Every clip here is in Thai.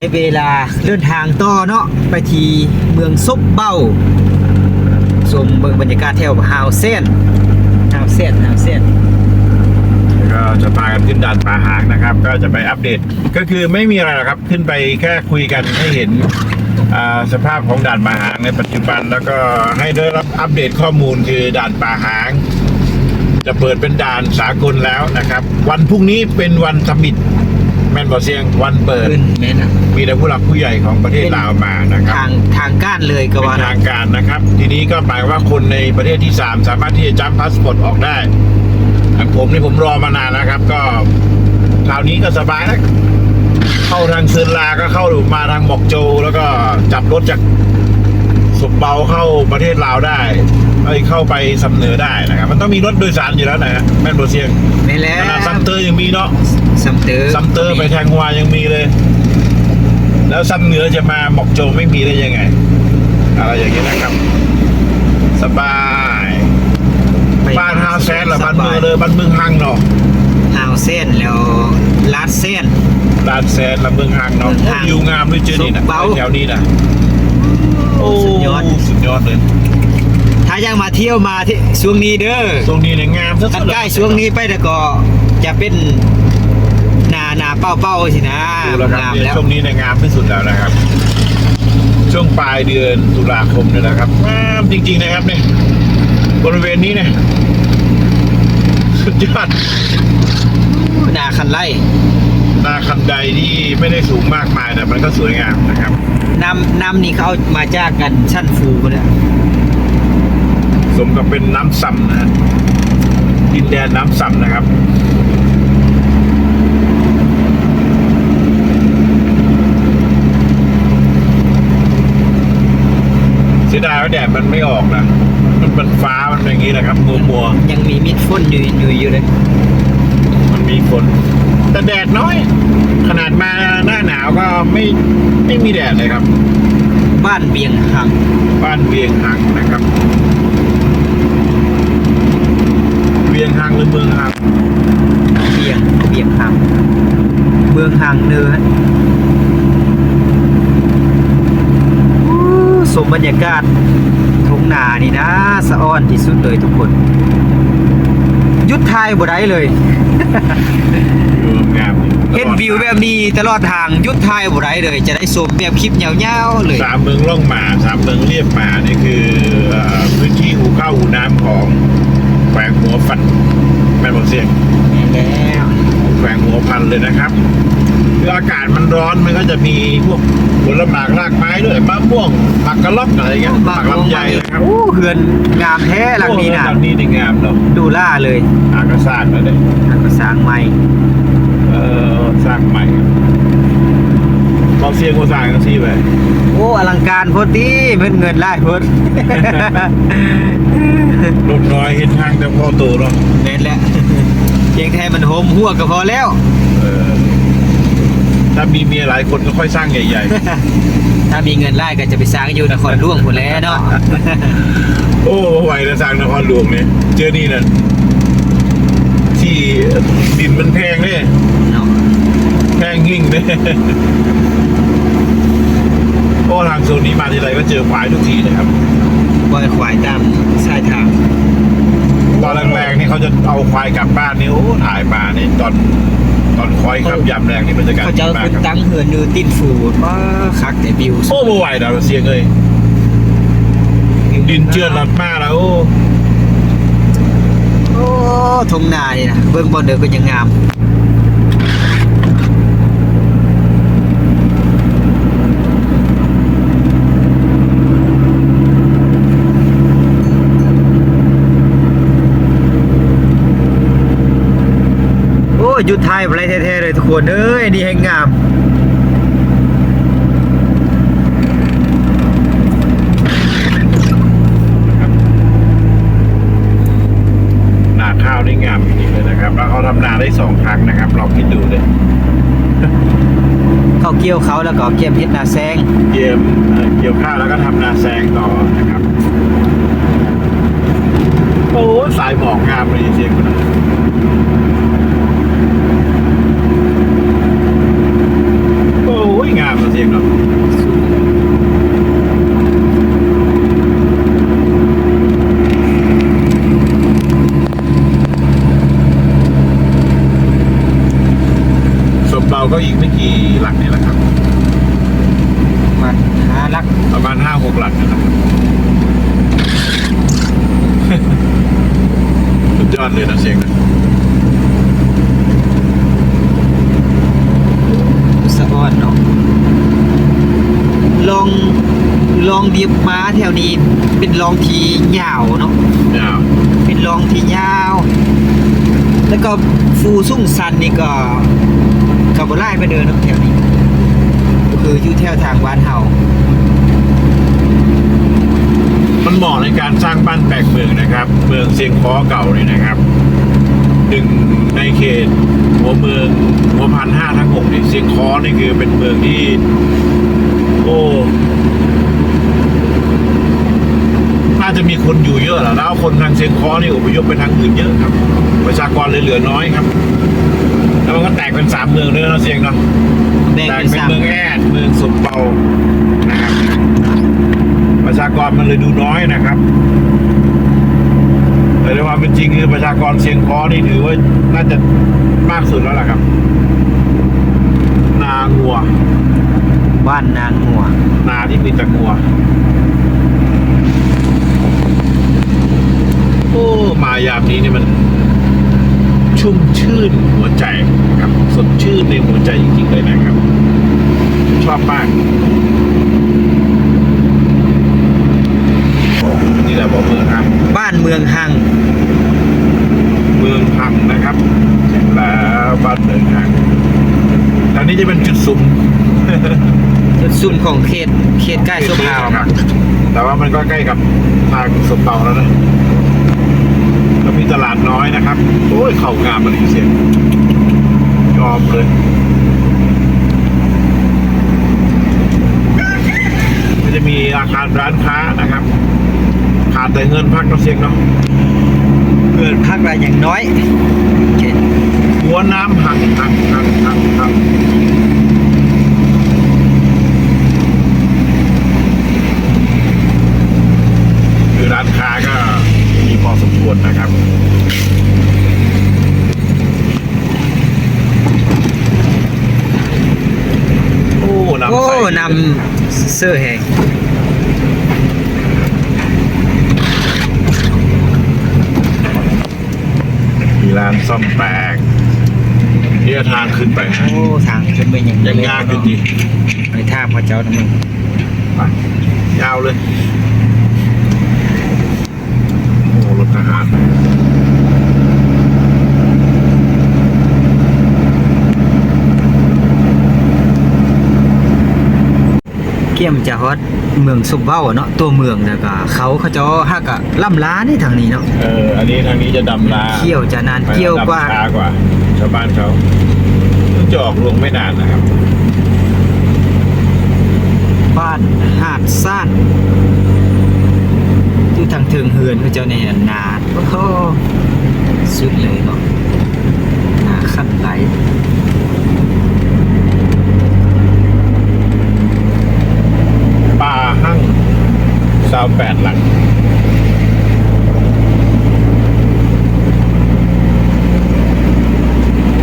ในเวลาเดินทางต่อเนาะไปที่เมืองซบเบ้าชมเบิ่งบรรยากาศแถวฮาวเซนฮาวเซนฮาวเซนก็จะพากันขึ้นด่านป่าหางนะครับ ก็จะไปอัปเดตก็คือไม่มีอะไรหรอกครับขึ้นไปแค่คุยกันให้เห็นสภาพของด่านป่าหางในปัจจุบัน แล้วก็ให้ได้รับอัปเดตข้อมูลคือด่านป่าหาง จะเปิดเป็นด่านสากลแล้วนะครับ วันพรุ่งนี้เป็นวันสมิต มนบอเซียงวันเปิด ขึ้นแม่นะมีแต่ผู้หลักผู้ใหญ่ของประเทศลาวมานะครับ ทางทางก้านเลยก็เป็นว่าทางการนะครับ ทีนี้ก็หมายว่าคนในประเทศที่ 3 สามารถที่จะจับพาสปอร์ตออกได้อันผมนี่ผมรอมานานแล้วครับ ก็คราวนี้ก็สบายแล้วเข้าทางเซินลาก็เข้ามาทางบอกโจแล้วก็จับรถจากสมเบาเข้าประเทศลาวได้ เอ้ยเข้าไปสำเหนือได้นะครับมันต้องมีรถโดยสารอยู่แล้วนะฮะแม่นโบเซียงไม่แล้ขวนาดซัมเตอร์ยังมีเนาะซัมเตอร์ซัมเตอร์ไปแทงฮวายังมีเลย แล้วซัมเหนือจะมาบอกโจไม่มีได้ยังไง อะไรอย่างนี้นะครับ สบายไปบ้านฮาวแซนหรือบ้านเมืองเลยบ้านเมืองฮังเนาะฮาวเซนแล้วลาดเซนลานแซนละเมืองฮังเนาะเมืองฮังวิวงามด้วยเจอนี่นะสุดเบาแถวนี้นะโอ้สุดยอดสุดยอดเลย ถ้ายังมาเที่ยวมาที่ช่วงนี้เด้อตรงนี้เนี่ยงามสุดๆถ้าใกล้ช่วงนี้ไปแต่ก็จะเป็นหนาหนาเป้าเป้าๆสินะดูแล้วครับงามเนี่ยแล้วช่วงนี้เนี่ยงามที่สุดแล้วนะครับ ช่วงปลายเดือนตุลาคมเนี่ยนะครับงามจริง ๆนะครับเนี่ยบริเวณนี้เนี่ยสุดยอด หนาคันไล่นาคันใดที่ไม่ได้สูงมากมายแต่มันก็สวยงามนะครับ น้ำน้ำนี่เขาเอามาจากกันชั้นฟูกันแล้ว สมกับเป็นน้ำซ้ำนะฮะดินแดนน้ำซ้ำนะครับเสียดายว่าแดดมันไม่ออกนะมันเป็นฟ้ามันเป็นอย่างนี้แหละครับมัวมัวยังมีมิดฝนอยู่อยู่อยู่เลยๆมันมีฝนแต่แดดน้อย ขนาดมาหน้าหนาวก็ไม่ไม่มีแดดเลยครับ บ้านเบียงหัง บ้านเวียงหังนะครับเวียงหังหรือเมืองหังเบียงเบียงหังเมืองหังเนื้ออู้สมบรรยากาศทุ่งนานี่นะสะอ้อนที่สุดเลยทุกคน ยุดทายบ่ได้เลยอยู่งามๆเห็นวิวแบบนี้ตลอดทางยุดทายบ่ได้เลย จะได้ชมแบบคลิปยาวๆเลยสามเมืองล่องหมาสามเมืองเรียบหมานี่คือเอ่อพื้นที่หูเข้าหูน้ำของแขวงหัวฟันแม่นบอก เสียงแล้วแขวงหัวพันเลยนะครับคืออากาศมันร้อนมันก็จะมีพวกผลหมากรากไม้ด้วยมะม่วงผักกระลอกอะไรเงี้ยผักลำไยนะครับโอ้เฮือนงามแท้หลังนี้นะหลังนี้นี่งามเนาะดูล่าเลยอากาสร้างแล้วเนี่ยทางก็สร้างใหม่เออสร้างใหม่ เราเสียงว่าสร้างกันสิไปโอ้อลังการโพอดีเพิ่นเงินไล่เพิ่นรถน้อยเห็นทางแต่พอโตเนาะเน็ตแหละเพียงแค่มันโฮมหัวก็พอแล้วเออถ้ามีเมียหลายคนก็ค่อยสร้างใหญ่ถ้ามีเงินไล่ก็จะไปสร้างอยู่นครหลวงพุ่นแหล้วเนาะๆโอ้ไหวแล้วสร้างนครหลวงเนี่ยเจอนี่นั่นที่ดินมันแพงเนี่ยเนาะแพงยิ่งเนี่ย โอ้ทางโซนนี้มาทีไรก็เจอควายทุกทีนะครับปล่อยควายตามชายทางตอนแรงๆนี่เขาจะเอาควายกลับบ้านนี่โอ้ถ่ายมานี่ตอนตอนคอยขับยามแรงนี่บรรยากาศเขาดีจะเอามากขึ้นครับตั้งเฮือนอยู่ติดฟูว่าคักแต่วิวโอ้บ่ไหวดาวเสียงเลยดินเจือนรัดมากแล้วโอ้โอ้ทงนานี่นะเบิ่งบ่เด้อก็ยังงาม ยุดไทยอะไรแท้ๆเลยทุกคนเอ้ยนี่แห่งงามนาข้าวนี่งามจริงๆเลยนะครับ แล้วเขาทำนาได้สองครั้งนะครับลองคิดดูเลยเข้าเกี่ยวเขาแล้วก็เก็บเฮ็ดนาแซงเกี่ยมเอ่อเกี่ยวข้าวแล้วก็ทำนาแซงต่อนะครับโอ้สายหมอกงามเลยจริงๆนะ โอ้ยงามเลย เสียงเนาะสมเบาก็อีกไม่กี่หลักนี่แหละครับ มันหาลัก ประมาณห้าหกหลักนี่แหละครับ สุดยอดเลยนะเสียงนะ สะอ้อนเนาะลองลอง เดียบม้าแถวนี้เป็นลองทียาวเนาะยาวเป็นลองที่ยาว แล้วก็ฟูซุ่งซันนี่ก็กับบไล่ไปเดินเนาะแถวนี้ ก็คืออยู่แถวทางบ้านเฮามันเหมาะในการสร้างบ้านแปลกเมืองนะครับ เมืองเซียงคอเก่านี่นะครับหนึ่งในเขตหัวเมืองหัวพันห้าทั้งหกนี่เซียงคอนี่คือเป็นเมืองที่ โอ้ น่าจะมีคนอยู่เยอะแหละแล้วคนทางเซียงคอนี่อพยพไปทางอื่นเยอะครับ ประชากรเลยเหลือน้อยครับ แล้วมันก็แตกเป็นสามเมืองด้วยนะเซียงเนาะแบ่งแตกเป็นเป็นสามเมืองแอดเมืองสมเปานะครับประชากรมันเลยดูน้อยนะครับแต่ในความเป็นจริงคือประชากรเชียงคอนี่ถือว่าน่าจะมากสุดแล้วล่ะครับ นางัว บ้านนางหัว นาที่มีแต่งัว โอ้มายามนี้นี่มันชุ่มชื่นหัวใจครับสดชื่นในหัวใจจริงๆเลยนะครับ ชอบมากนี่แหละบอกเมืองครับบ้านเมืองหังเมืองพังนะครับถึงแล้วบ้านเมืองพังทางนี้จะเป็นจุดสุ่มจุดศูนย์ของเขตเขตใกล้สุพาวครับแต่ว่ามันก็ใกล้กับทางสมเปาแล้วนะก็ มีตลาดน้อยนะครับ โอ้ยเข่างามมันเสียงยอมเลยมันจะมีอาคารร้านค้านะครับ ขาดแต่เงินพักเราเสียงเนาะเกินพักละอย่างน้อยเขตหัวน้ำหักหักหักหักหักคือร้านค้าก็มีพอ สมควรนะครับโอ้นำโอ้ใส่นำเสื้อแหงมีร้านซ่อมแปลกเนี่ยทางขึ้นไป โอ้ทางขึ้นไปอย่างยังยากอยู่ดีไปท่ามพระเจ้านะมึงไปยาวเลย โอ้รถทหาร เกี่ยมจะฮอดเมืองสุบเว้าเนาะตัวเมืองแล้วก็เขาเขาเจะฮักอะล่ำล้านี่ทางนี้เนาะเอออันนี้ทางนี้จะดำลาเกี่ยวจะนานเกี่ยวกว่าดำช้ากว่า ชาวบ้านเขาเพิ่งจะออกลวงไม่นานนะครับ บ้านหาดซ่านอยู่ทางเทิงเฮือนพระเจ้าในนาโอ้โหสุดเลยเนาะนาขั้นไหล ป่าหั่งสาว แปดหลัง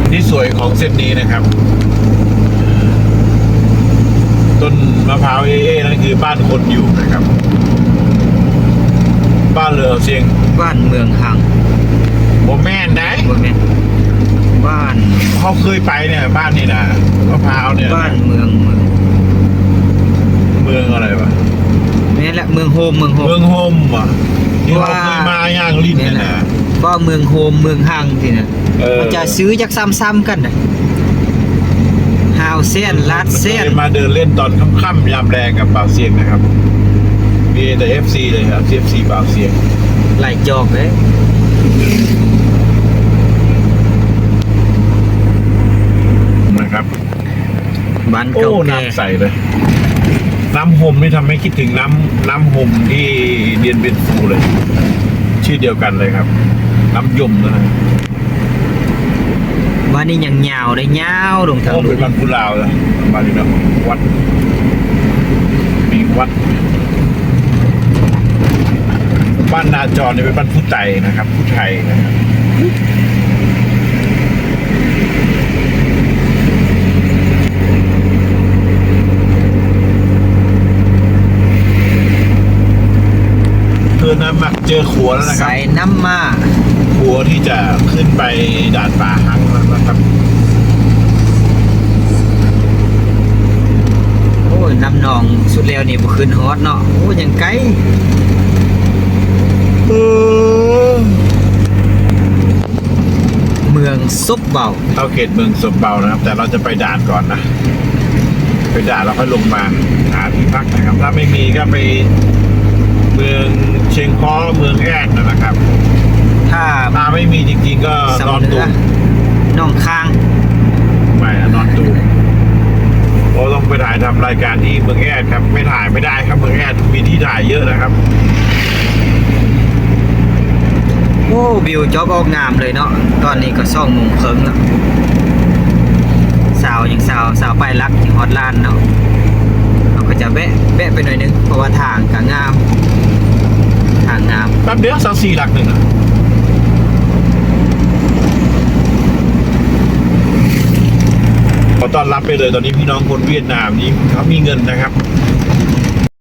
ที่สวยของเส้นนี้นะครับ ต้นมะพร้าวเอเอนั่นคือบ้านคนอยู่นะครับ บ้านเรือเสียงบ้านเมืองหังโบแม่นได้บ่แม่นบ้านเขาเคยไปเนี่ย บ้านนี่นะมะพร้าวเนี่ยบ้านเมืองเมืองเมืองอะไรวะแม่ นแหละเมืองโฮมเมืองโฮมเมืองโฮมอะที่เราว่าเคยมาย่างลิ้นแม่เนี่ยนแหละนะก็เมืองโฮมเมืองหังที่น่ะเออมันจะซื้อจากซ้ำๆกันน่ะฮาวเซียนลาดเซียนคมาเดินเล่นตอนค่ำๆยามแรงกับบ่าวเสียงนะครับมีแต่ FC เลยครับ FC บ่าวเสียงไหลจอกเลยนะครับบ้านโอ้เก่าแก่น้ำใสเลย น้ำห่มนี่ทำให้คิดถึงน้ำน้ำห่มที่เดียนเบนฟูเลย ชื่อเดียวกันเลยครับ น้ำยมนะฮะว่านี่ยังยาวได้ยาวลงทางโอ้นู้เป็นนบ้านกุลาวเลยบ้านนี้เนาะวัด มีวัด บ้านนาจรเนี่ยเป็นบ้านผู้ไตนะครับ ผู้ไทยนะครับ นน้ำมักเจอขัวแล้วนะครับ ใส่น้ำมาขัวที่จะขึ้นไปด่านป่าหังแล้วนะครับโอ้ยน้ำหนองสุดแล้วนี่บ่ขึ้นฮอดเนาะโอ้ยยังไกลเมืองซบเบาเข้าเขตเมืองสมเบานะครับ แต่เราจะไปด่านก่อนนะไปด่านแล้วค่อยลงมาหาที่พักนะครับถ้าไม่มีก็ไปเมือง เชียงคอเมืองแอดนะครับ ถ้าถ้าไม่มีจริงๆก็นสำอนเหนืตูอมน้องค้างไม่อะนอนตูมเราต้องไปถ่ายทำรายการที่เมืองแอดครับ ไม่ถ่ายไม่ได้ครับเมืองแอดมีที่ถ่ายเยอะนะครับโอ้วิวจอบออกงามเลยเนาะตอนนี้ก็ซ่องโมงครึ่งแล้วสาวยังสาวสาวไปรักที่ฮอตลานเนาะเราก็จะแวะแวะไปหน่อยนึงเพราะว่าทางก็งามทางงาม แป๊บเดียวสักสี่หลักหนึ่งอะขอต้อนรับไปเลยตอนนี้พี่น้องคนเวียดนามนี่เขามีเงินนะครับ